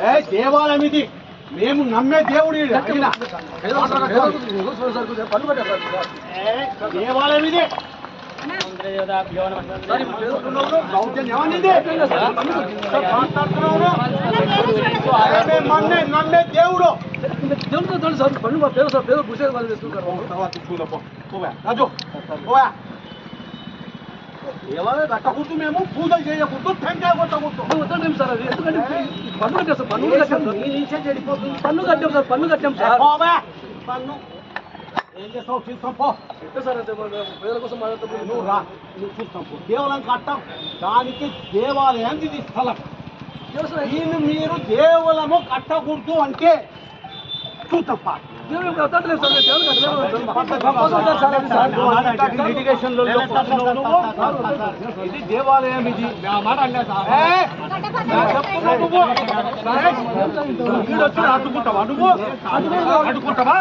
ఏ దేవాలయం ఇది మేము నమ్మే దేవుడు ఈడు. ఆయన. ఏ, దేవాలయం ఇది దౌర్జన్యం ఇది. మాట్లాడుతున్నావు? అరే, మేము నమ్మే నమ్మే దేవుడు తర్వాత చూద్దాం, పో. పోవా. రాజు దేవాలయం కట్టకూడదు మేము పూజలు చేయకూడదు టెంకాయ కొట్టకూడదు పన్ను కట్టాం సార్ పన్ను కట్టాం సార్. పోవా. పన్ను. ఏం చేస్తావు? చూస్తాం పో. ఎట్లా సార్ అంటే పేదల కోసం మాట్లాడుతున్నప్పుడు నువ్వు రా నువ్వు చూస్తాం పో. దేవాలయం కట్టాం. దానికి దేవాలయం ఇది స్థలం. దీన్ని మీరు దేవాలయము కట్టకూడదు అంటే చూస్తాం ఇది దేవాలయం ఇది ఏ? ఏ? అడ్డుకుంటావా నువ్వు అడ్డుకుంటావా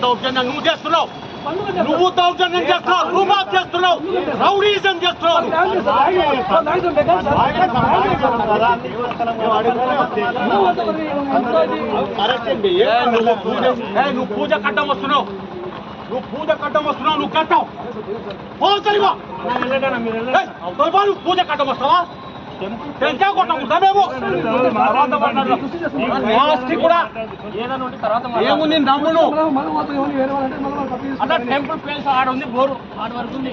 దౌర్జన్యం నువ్వు చేస్తున్నావు నువ్వు దౌర్జన్యం చేస్తున్నావు? రూమాప్ చేస్తున్నావు. రౌడీజం చేస్తున్నావు. నువ్వు పూజ నువ్వు పూజ కట్టం వస్తున్నావు. నువ్వు పూజ కట్టం వస్తున్నావు నువ్వు కట్టావు ఓ పూజ కట్టం వస్తావా టెంకాయ కొట్టకుండా మేము లాస్ట్ కూడా ఏముంది? నమ్మును. అట్లా టెంపుల్ ప్లేస్ ఆడ ఉంది బోరు. ఆడ వరకు ఉంది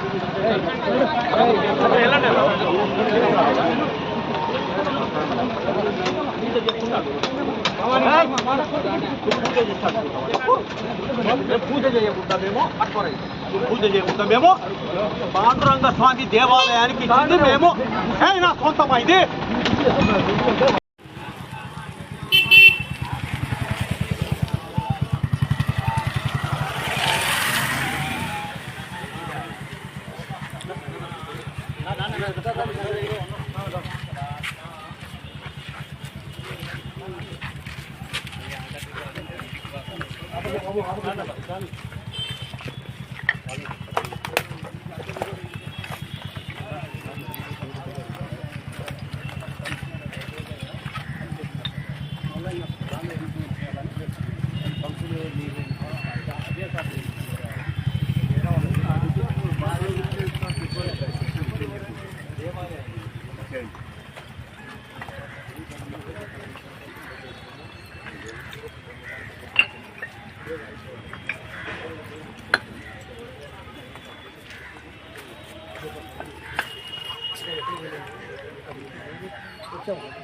పూజ చేయకుండా మేము పూజ చేయకుండా మేము పాండురంగ స్వామి దేవాలయానికి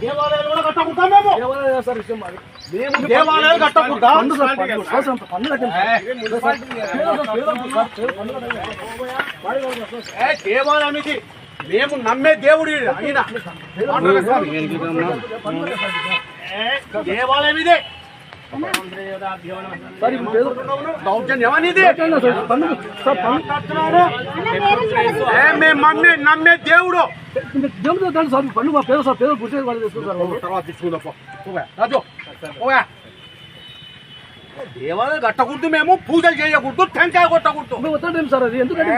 దేవాలయాలు కూడా కట్టకుండా మేము మేము దేవాలయాలు కట్టకుండా ఏ, దేవాలయం ఇది. మేము నమ్మే దేవుడు. ఆయన దేవాలయం ఇదే మేము నమ్మే నమ్మే దేవుడు దేవుడితో దాని సార్ పన్ను మా పేద సార్ పేద వాళ్ళు తర్వాత తీసుకుందాం పోవా. దేవాలయం కట్టకూడదు మేము పూజలు చేయకూడదు టెంకాయ కొట్టకూడదు. మేము వద్దంటాం సార్ అది. ఎందుకంటే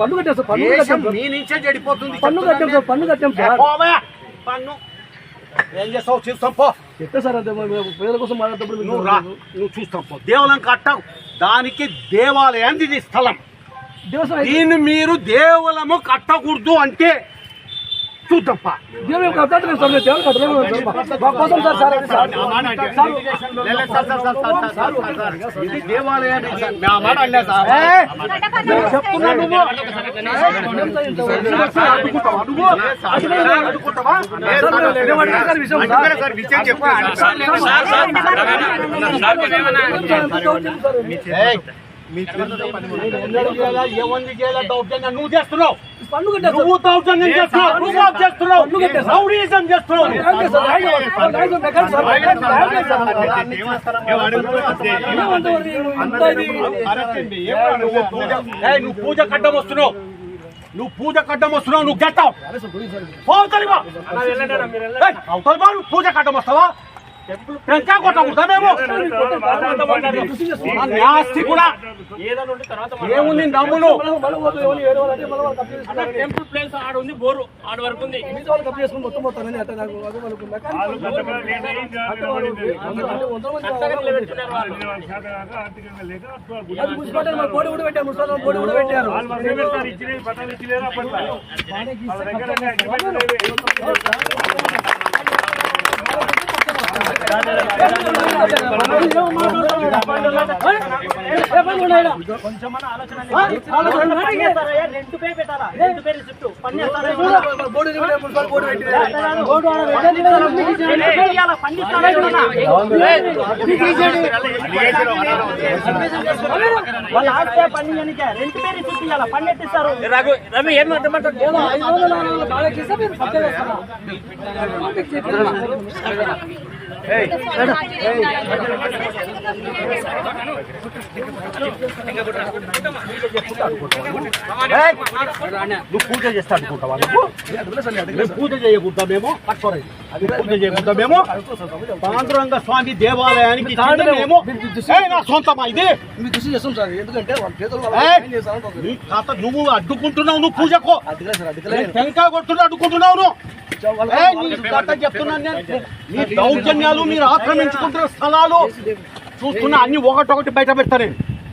పన్ను కట్టాం సార్ పన్ను కట్టాం మీ నుంచే చెడిపోతుంది పన్ను కట్టాం సార్ పన్ను కట్టాం సార్. పోవే, పన్ను. ఏం చేస్తావు? చూస్తాం పో. ఎట్లా సార్ అంటే మేము పేదల కోసం మాట్లాడేటప్పుడు నువ్వు రా నువ్వు చూస్తాం పో. దేవాలయం కట్టవు దానికి దేవాలయం ఇది స్థలం. దీన్ని మీరు దేవాలయము కట్టకూడదు అంటే చూద్దాం పా దేవుడు యొక్క అర్థం సార్ మేము దేవుడు కట్టలేము సార్. మా కోసం సార్ సార్ అది సార్. ఇది దేవాలయాన్ని నా మాట అనలే సార్. నేను చెప్తున్నా నువ్వు. అడ్డుకుంటావా నువ్వు? అడ్డుకుంటావా? సార్, మేము- మేము అడిగిన సార్ విషయం నువ్వు చేస్తున్నావు. నువ్వు దౌర్జన్యం చేస్తున్నావు. నువ్వు చేస్తున్నావు. చేస్తున్నావు. నువ్వు పూజ నువ్వు కడ్డం వస్తున్నావు. నువ్వు పూజ కడ్డం వస్తున్నావు. నువ్వు గెట్టావు పోతలివా. అవతల బారు పూజ కడ్డం వస్తావా? ఆ నాస్తి కూడా. ఏముంది చేసుకున్నారు. టెంపుల్ ప్లేస్ ఆడ ఉంది బోరు ఆడ వరకు ఉంది. బోర్డు కూడా పెట్టారు బోర్డు కూడా పెట్టారు పెట్టాలా పేరు రిసిప్ట్ పన్నేస్తారా ఇవ్వరా? బోర్డు కూడా మున్సిపాలిటీ బోర్డు పెట్టారు రెండు పే ఇవ్వాలా? పన్నిస్తారా ఇవ్వరా? వాళ్ళు ఆస్తే పన్ను ఎన్నికే రెండు పేరు రిసిప్ట్ ఇవ్వాలా పన్ను ఎట్టిస్తారు రఘు రవి ఏం అర్థమంటారు నువ్వు పూజ చేస్తా అనుకుంటావా నువ్వు? పూజ చేయకూడదా మేము? పూజ చేయకూడదా మేము? పాండురంగ స్వామి దేవాలయానికి మేము. ఏయ్, నా సొంతమా ఇది? మీకు కృషి చేస్తాం సార్. ఎందుకంటే నువ్వు అడ్డుకుంటున్నావు నువ్వు పూజకు. టెంకాయ కొడుతున్నా అడ్డుకుంటున్నావు నువ్వు. చెప్తున్నాను నేను. నీ దౌర్జన్యాలు మీరు ఆక్రమించుకుంటున్న స్థలాలు చూస్తున్నా అన్ని ఒకటొకటి బయట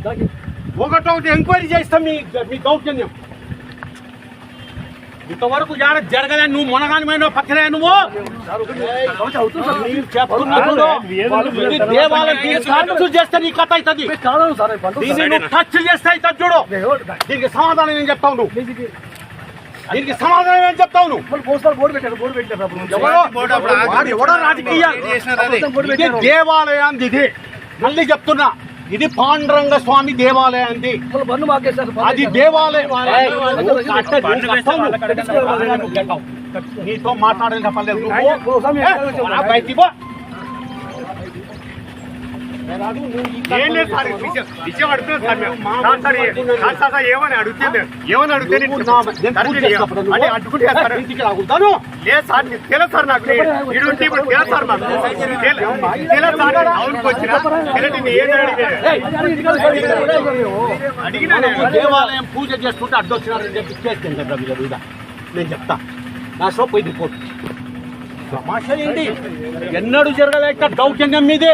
దానికి ఒకటొకటి ఎంక్వైరీ చేస్తాం మీ మీ దౌర్జన్యం. ఇంతవరకు జాడ జరగలే నువ్వు మొనగానిమైన పక్కనే నువ్వు? దేవాలయం చేస్తే నీ కథ అవుతుంది. ఖర్చు చేస్తే అవుతుంది చూడు. దీనికి సమాధానం ఏం చెప్తావు నువ్వు? దీనికి సమాధానం ఏం చెప్తావు నువ్వు? పోస్టర్ బోర్డు పెట్టారు బోర్డు పెట్టారు ఎవడో దేవాలయాన్ని ఇది మళ్ళీ చెప్తున్నా ఇది పాండురంగ స్వామి దేవాలయాన్ని అది దేవాలయం. నీతో మాట్లాడాలి పర్లేదు నువ్వు ఏ, రా బయటికి. ఏం లేదు సార్ విషయం అడుగుతున్నాం సార్ మేము sir sir sir sir sir ఏమని అడుగుతుంది ఏమని అడిగితే అంటే అడ్డుకుంటే సార్ లేదు సార్ నీకు తెలుసు సార్ నాకు ఇడు ఇప్పుడు తెలుసు సార్ మాకు తెల- తెలుసు సార్ అవునుకు వచ్చిన నేను ఏం అడిగినా దేవాలయం పూజ చేసుకుంటే అడ్డొచ్చినారని చెప్పి కేసు కదా మీద మీద నేను చెప్తా నా షో పోయి రిపోర్ట్ సమస్య ఏంటి ఎన్నడూ జరగలేక దౌర్జన్యం మీదే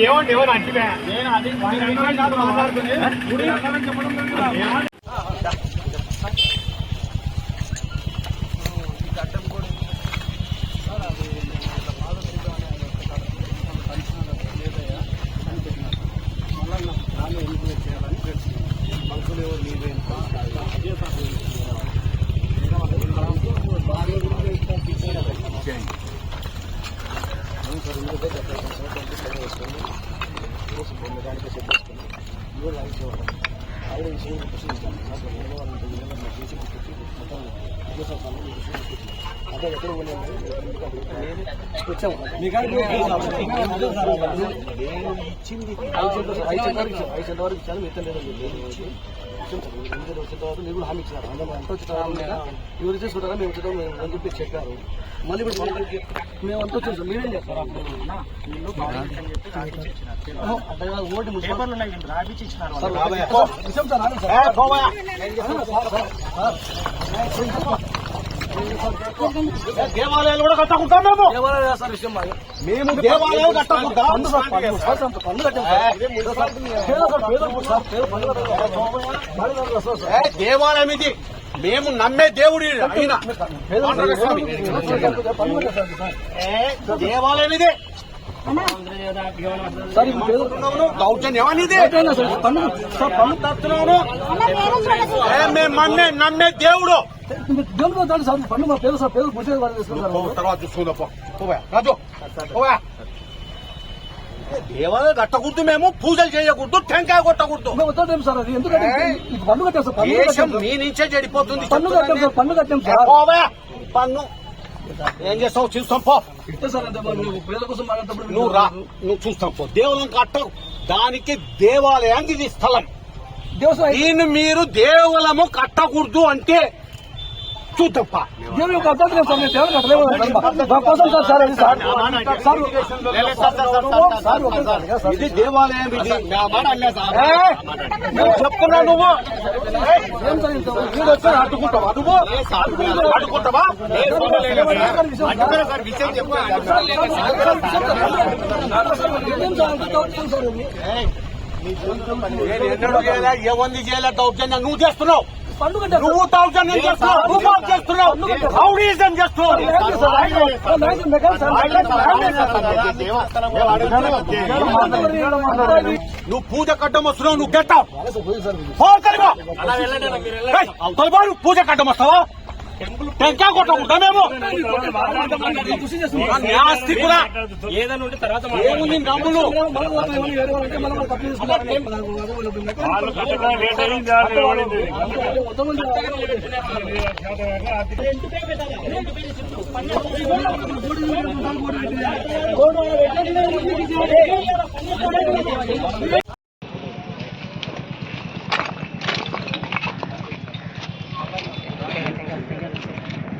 ఏమండి ఏమని అంటే వచ్చాము మీ కాడికి ఇచ్చింది ఐదు వరకు ఇచ్చాను మిగతా తర్వాత మీరు కూడా హామీ ఇచ్చారు ఎవరు చేసుకుంటారా మేము వచ్చాం మేము అని చెప్పి చెప్పారు మళ్ళీ ఇప్పుడు మేము అంతా వచ్చాం మీరేం చేస్తారు అంటే ఓటు మున్సిపల్ సార్ విషయం సార్ సార్. దేవాలయాలు కూడా కట్టకుంటాం మేము. మేము దేవాలయాలు కట్టకుంటాం. దేవాలయం ఇది. మేము నమ్మే దేవుడి ఆయన దేవాలయం ఇది. సార్ దౌర్జన్యం అనేది ఎట్లయినా సార్ పన్ను సార్ పన్ను తత్తున్నాను ఏ, మేము నమ్మే నమ్మే దేవుడు దేవుడు దాంట్లో సార్ పన్ను మా పేద సార్ పేదలు పుట్టే వాళ్ళు తీసుకుంటారు తర్వాత చూసుకుందా రాజు దేవాలయం కట్టకూడదు మేము పూజలు చేయకూడదు టెంకాయ కొట్టకూడదు సార్ అది ఎందుకంటే పన్ను కట్టాం సార్ దేశం మీ నుంచే చెడిపోతుంది పన్ను కట్టాం సార్ పన్ను కట్టాం సార్ పన్ను ఏం చేస్తావు? చూస్తాం పో. నువ్వు రా. నువ్వు చూస్తాం పో. దేవాలయం కట్టవు. దానికి దేవాలయానికి ఇది స్థలం. దీన్ని మీరు దేవాలయము కట్టకూడదు అంటే చూద్దాం పా దేవుని యొక్క దేవుని కట్టలేము మా కోసం సార్ సార్ అది సార్ సార్ ఇది దేవాలయం ఇది ఏ, నువ్వు ఏం అడ్డుకుంటావా నువ్వు అడ్డుకుంటావా ఎన్నడూ చేయలే దౌర్జన్యం నువ్వు చేస్తున్నావు. నువ్వు దౌర్జన్యం చేస్తున్నావు. రౌడీజం చేస్తున్నావు. నువ్వు పూజ కట్టం వస్తున్నావు నువ్వు గెట్టావు పూజ కట్టం వస్తావా? టెంకా కొట్టకుండా మేము ఏముంది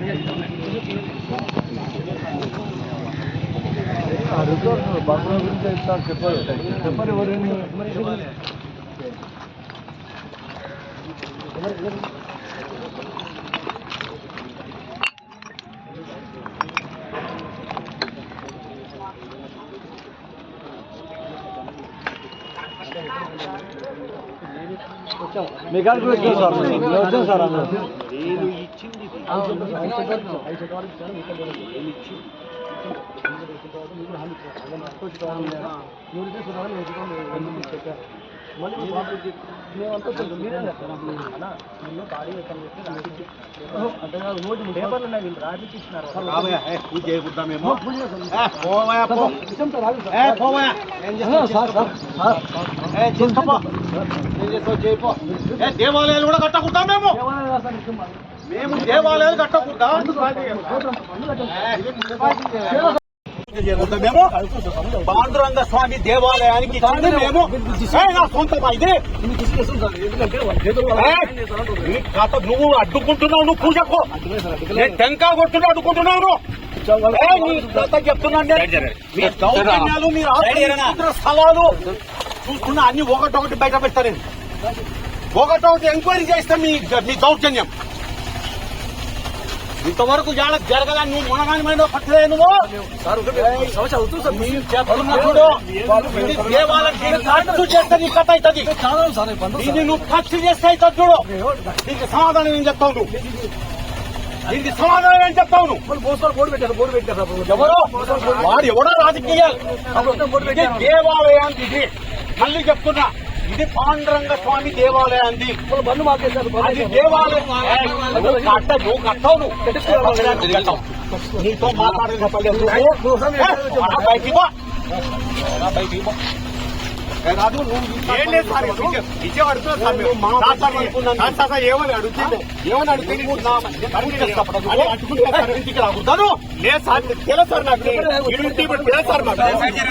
వాళ్ళు ఏమని వేరే వాళ్ళంటే మళ్ళీ వాళ్ళు తప్పు చేసుకున్నారు. వాళ్ళు కట్టగా లేట్ అయింది వాళ్ళు ఎవరింది మొత్తం మంది రెండు పే పెట్టాలా రెండు పే దేవాలయాలు కూడా కట్టకూడదా మేము? మేము దేవాలయాలు కట్టకూడదా? మేము పాండురంగ స్వామి దేవాలయానికి మేము ఏ, నా సొంతమా ఇది కథ నువ్వు అడ్డుకుంటున్నావు నువ్వు పూజకు. నేను టెంకా కొట్టున్నా అడ్డుకుంటున్నావు కథ చెప్తున్నాను నేను. మీ దౌర్జన్యాలు మీరు ఆక్రమించుకుంటున్న స్థలాలు చూస్తున్నా అన్ని ఒకటొకటి బయట పెడతాను నేను. ఒకటొకటి ఎంక్వైరీ చేస్తే మీ మీ దౌర్జన్యం ఇంతవరకు జాడ జరగదని నువ్వు మునగానిమైన పట్టలే నువ్వు సంవత్సరం అవుతుంది సార్ మీరు చెప్తున్నా చూడు ఇది దేవాలయం దీన్ని ఖర్చు చేస్తే నీ కథ అవుతుంది. దీన్ని నువ్వు ఖర్చు చేస్తే అవుతుంది చూడు. దీనికి సమాధానం ఏం చెప్తావు నువ్వు? దీనికి సమాధానం ఏం చెప్తావు నువ్వు. ఎవరో? వాడు ఎవడో రాజకీయాలు. ఇది దేవాలయానికి ఇది. మళ్ళీ చెప్తున్నా. ఇది పాండురంగ స్వామి దేవాలయానికి వాళ్ళు బండ్లు మార్చేశారు బండ్లు అది మార్చేశారు. దేవాలయం ఏయ్, నువ్వు కట్ట నువ్వు కట్టవు నువ్వు పక్కన వెళ్తావు. నీతో మాట్లాడిన పల్లె నువ్వు. నువ్వు ఒకసారి ఏ, రా బయటికి పో. రా బయటికి పో. రాదు ఏమని అడుగుతుంది ఏమని అడిగితే నీకు నా కరెంట్ చేస్తాపడా నువ్వు? అదే అట్టుకుంటే సార్. ఇంటికి రాకూడదు. లేదు సార్ తెలుసు సార్ నాకు? సార్ మాకు.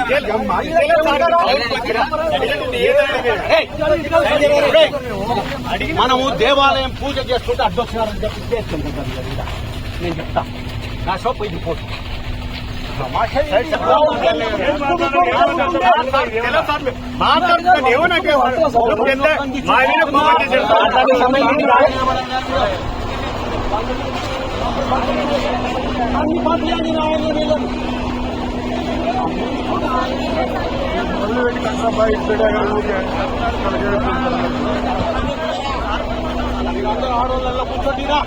తెలియదు! మనము దేవాలయం పూజ చేసుకుంటే అడ్డొచ్చినారని చెప్పి నేను చెప్తా. నా షాప్ ఇది పోటు ಆಡೋಲ್ಲ ಕೂತ್ಕೊಂಡಿರಾ